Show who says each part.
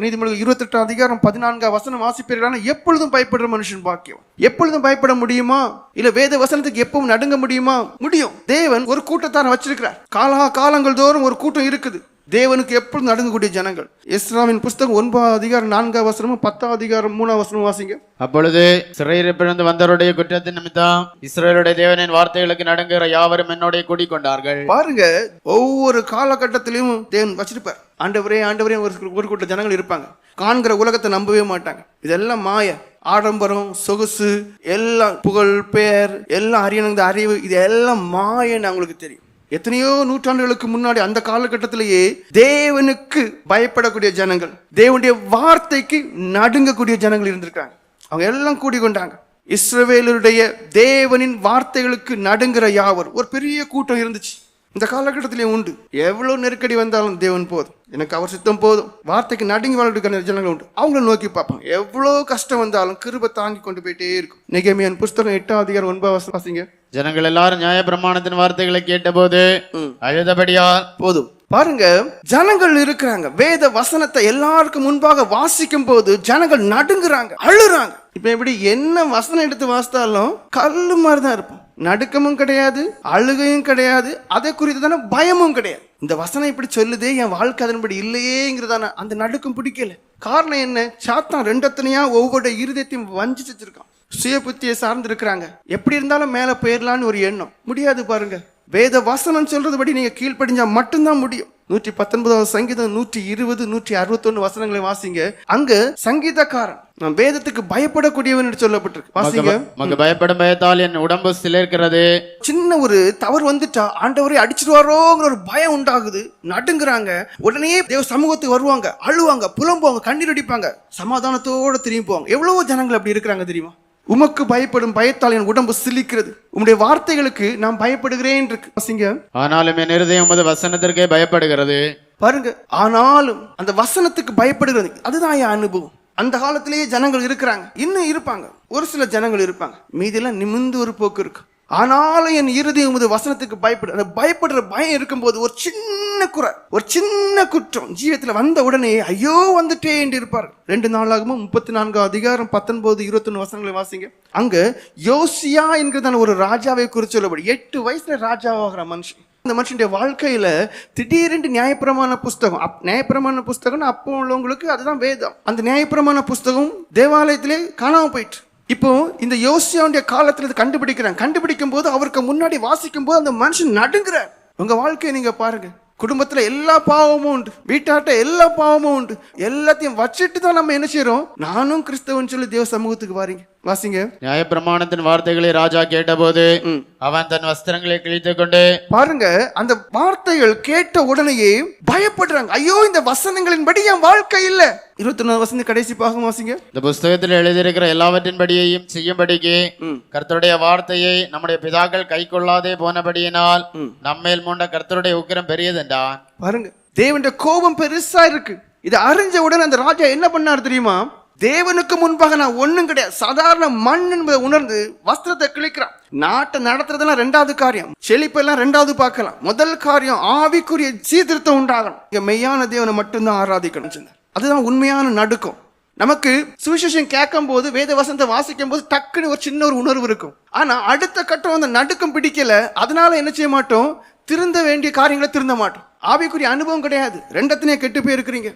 Speaker 1: நீதிமொழிகள் இருபத்தெட்டு அதிகாரம் பதினான்காம் வசனம் வாசிப்பீர்களான எப்பொழுதும் பயப்படுற மனுஷன் பாக்கியம். எப்பொழுதும் பயப்பட முடியுமா? இல்ல வேத வசனத்துக்கு எப்பவும் நடுங்க முடியுமா? முடியும். தேவன் ஒரு கூட்டத்தார வச்சிருக்கிறார். காலா காலங்கள் தோறும் ஒரு கூட்டம் இருக்குது. தேவனுக்கு எப்பொழுதும் நடுங்கக்கூடிய ஜனங்கள்? இஸ்லாமின் புஸ்தகம் ஒன்பதாம் அதிகாரம் நான்காம் வசனமும் பத்தாம் அதிகாரம் மூணாம் வசனம் வாசிங்க.
Speaker 2: அப்பொழுது சிறையிருப்பிலிருந்து வந்தவருடைய குற்றத்தின் நிமித்தம் இஸ்ரவேலுடைய தேவனின் வார்த்தைகளுக்கு நடுங்குகிற யாவரும் என்னோட கூடிக்கொண்டார்கள்.
Speaker 1: பாருங்க ஒவ்வொரு காலகட்டத்திலையும் தேவன் வச்சிருப்பார். ஆண்டவரே ஆண்டவரே ஒரு ஒரு கூட்ட ஜனங்கள் இருப்பாங்க. காண்கிற உலகத்தை நம்பவே மாட்டாங்க. இதெல்லாம் மாய ஆடம்பரம் சொகுசு எல்லாம் புகழ் பெயர் எல்லாம் அறியணுங்க அறிவு இது எல்லாம் மாயன்னு அவங்களுக்கு தெரியும். எத்தனையோ நூற்றாண்டுகளுக்கு முன்னாடி அந்த காலகட்டத்திலேயே தேவனுக்கு பயப்படக்கூடிய ஜனங்கள் தேவனுடைய வார்த்தைக்கு நடுங்கக்கூடிய ஜனங்கள் இருந்திருக்காங்க. அவங்க எல்லாம் கூடி கொண்டாங்க இஸ்ரவேலருடைய தேவனின் வார்த்தைகளுக்கு நடுங்கிற யாவர்? ஒரு பெரிய கூட்டம் இருந்துச்சு. இந்த காலகட்டத்திலே உண்டு. எவ்வளவு நெருக்கடி வந்தாலும் தேவன் போதும். எனக்கு அவர் சித்தம் போதும். வார்த்தைக்கு நடுங்கி வாழ்க்கை ஜனங்கள் உண்டு. அவங்கள நோக்கி பார்ப்பாங்க எவ்வளோ கஷ்டம் வந்தாலும் கிருபை தாங்கி கொண்டு போயிட்டே இருக்கும். நெகேமியன் புஸ்தகம் எட்டாம் அதிகாரம் ஒன்பது வாசிங்க.
Speaker 2: ஜனங்கள் எல்லாரும் நியாய பிரமாணத்தின் வார்த்தைகளை கேட்டபோது அழுதபடியால்
Speaker 1: போதும். பாருங்க ஜனங்கள் இருக்கிறாங்க. வேத வசனத்தை எல்லாருக்கும் முன்பாக வாசிக்கும் போது ஜனங்கள் நடுங்குறாங்க அழுறாங்க இப்ப எப்படி என்ன வசனம் எடுத்து வாசித்தாலும் கல்லு மாதிரி தான் இருப்போம். நடுக்கமும் கிடையாது அழுகையும் கிடையாது அதை குறித்ததான பயமும் கிடையாது. இந்த வசனம் இப்படி சொல்லுதே என் வாழ்க்கை அதன்படி இல்லையேங்கிறதான அந்த நடுக்கம் பிடிக்கல. காரணம் என்ன? சாத்தான் ரெண்டத்தனையா ஒவ்வொரு இருதயத்தையும் வஞ்சிச்சு வச்சிருக்கான். சுய புத்தியை சார்ந்து இருக்கிறாங்க எப்படி இருந்தாலும் மேலே போயிடலான்னு ஒரு எண்ணம். முடியாது பாருங்க. வேத வசனம் சொல்றதுபடி நீங்க கீழ்ப்படிஞ்சா மட்டும்தான் முடியும். நூற்றி பத்தொன்பதாவது சங்கீதம் நூற்றி இருபது நூற்றி அறுபத்தொன்னு வசனங்களை வாசிங்க. அங்க சங்கீதக்காரன் நான் வேதத்துக்கு பயப்படக்கூடியவன் என்று சொல்லப்பட்டிருக்கு. வாசிங்க.
Speaker 2: மக்கு பயப்படும் பயத்தால் என் உடம்பு சிலிர்க்கிறது.
Speaker 1: சின்ன ஒரு தவறு வந்துட்டா ஆண்டவரை அடிச்சிருவாரோங்கிற ஒரு பயம் உண்டாகுது. நடுங்குறாங்க. உடனே தேவ சமூகத்துக்கு வருவாங்க. அழுவாங்க. புலம்புவாங்க. கண்ணீர் அடிப்பாங்க. சமாதானத்தோட திரும்பி போவாங்க எவ்வளவோ ஜனங்கள் அப்படி இருக்கிறாங்க தெரியுமா? உமக்கு பயப்படும் பயத்தால் என் உடம்பு சிலிக்கிறது. உம்முடைய வார்த்தைகளுக்கு நான் பயப்படுகிறேன் இருக்கு. வாசிங்க.
Speaker 2: ஆனாலும் என் இருதயம் உமது வசனத்திற்கே பயப்படுகிறது.
Speaker 1: பாருங்க. ஆனாலும் அந்த வசனத்துக்கு பயப்படுகிறது. அதுதான் என் அனுபவம். அந்த காலத்திலேயே ஜனங்கள் இருக்கிறாங்க. இன்னும் இருப்பாங்க. ஒரு சில ஜனங்கள் இருப்பாங்க. மீதியெல்லாம் நிமிந்து ஒரு போக்கு இருக்கு. ஆனாலும் என் இறுதி உமது வசனத்துக்கு பயப்படு அந்த பயப்படுற பயம் இருக்கும்போது ஒரு சின்ன குறை ஒரு சின்ன குற்றம் ஜீவத்தில் வந்த உடனே ஐயோ வந்துட்டே என்று இருப்பார். ரெண்டு நாளாகவும் முப்பத்தி நான்கு அதிகாரம் பத்தொன்பது இருபத்தொன்னு வசனங்களை வாசிங்க. அங்க யோசியா என்கிறதான ஒரு ராஜாவை குறித்து சொல்லப்படும் எட்டு வயசுல ராஜாவாகிற மனுஷன். அந்த மனுஷனுடைய வாழ்க்கையில திடீரென்று நியாயப்பிரமான புஸ்தகம் அப் நியாயப்பிரமாண புஸ்தகம் அப்போ உள்ளவங்களுக்கு அதுதான் வேதம். அந்த நியாயப்பிரமான புஸ்தகம் தேவாலயத்திலே காணாமல் போயிட்டு இப்போ இந்த யோசியாவுடைய காலத்துல இது கண்டுபிடிக்கிறாங்க கண்டுபிடிக்கும் போது அவருக்கு முன்னாடி வாசிக்கும் போது அந்த மனுஷன் நடுங்குறார். உங்க வாழ்க்கையை நீங்க பாருங்க. குடும்பத்துல எல்லா பாவமும் உண்டு. வீட்டாட்ட எல்லா பாவமும் உண்டு. எல்லாத்தையும் வச்சுட்டு தான் நம்ம என்ன செய்யறோம் நானும் கிறிஸ்தவன் சொல்லி தேவ சமூகத்துக்கு வாரீங்க. வாசிங்க.
Speaker 2: நியாய பிரமாணத்தின் வார்த்தைகளை ராஜா கேட்டபோது அவன் தன் வஸ்திரங்களை கிழித்துக் கொண்டு
Speaker 1: பாருங்க அந்த வார்த்தைகள் கேட்ட உடனேயே பயப்படுறாங்க. ஐயோ இந்த வசனங்களின்படி என் வாழ்க்கை இல்ல. இருபத்தி ஒன்னாவது வசந்த கடைசி பாகம் வாசிங்க.
Speaker 2: இந்த புஸ்தகத்தில் எழுதியிருக்கிற எல்லாவற்றின்படியையும் செய்யும்படிக்கு கர்த்தருடைய வார்த்தையை நம்முடைய பிதாக்கள் கை கொள்ளாதே போனபடியினால் நம்மேல் மூண்ட கர்த்தருடைய உக்கிரம் பெரியதென்றான்
Speaker 1: பாருங்க தேவனுடைய கோபம் பெருசா இருக்கு. இதை அறிஞ்ச உடனே அந்த ராஜா என்ன பண்ணார் தெரியுமா? தேவனுக்கு முன்பாக நான் ஒன்றும் கிடையாது. சாதாரண மண் என்பதை உணர்ந்து வஸ்திரத்தை கிழிக்கிறான். நாட்டை நடத்துறதெல்லாம் ரெண்டாவது காரியம். செழிப்பெல்லாம் ரெண்டாவது பார்க்கலாம். முதல் காரியம் ஆவிக்குரிய சீர்திருத்தம் உண்டாகணும். இங்க மெய்யான தேவனை மட்டும்தான் ஆராதிக்கணும் சொன்னார் அதுதான் உண்மையான நடுக்கம். நமக்கு சுவிசேஷம் கேட்கும் போது வேத வசனத்தை வாசிக்கும் போது டக்குன்னு ஒரு சின்ன ஒரு உணர்வு இருக்கும். ஆனா அடுத்த கட்டம் அந்த நடுக்கம் பிடிக்கல. அதனால என்ன செய்ய மாட்டோம்? திருந்த வேண்டிய காரியங்களை திருந்த மாட்டோம். ஆவிக்குரிய அனுபவம் கிடையாது. ரெண்டத்தினே கெட்டு போயிருக்கிறீங்க.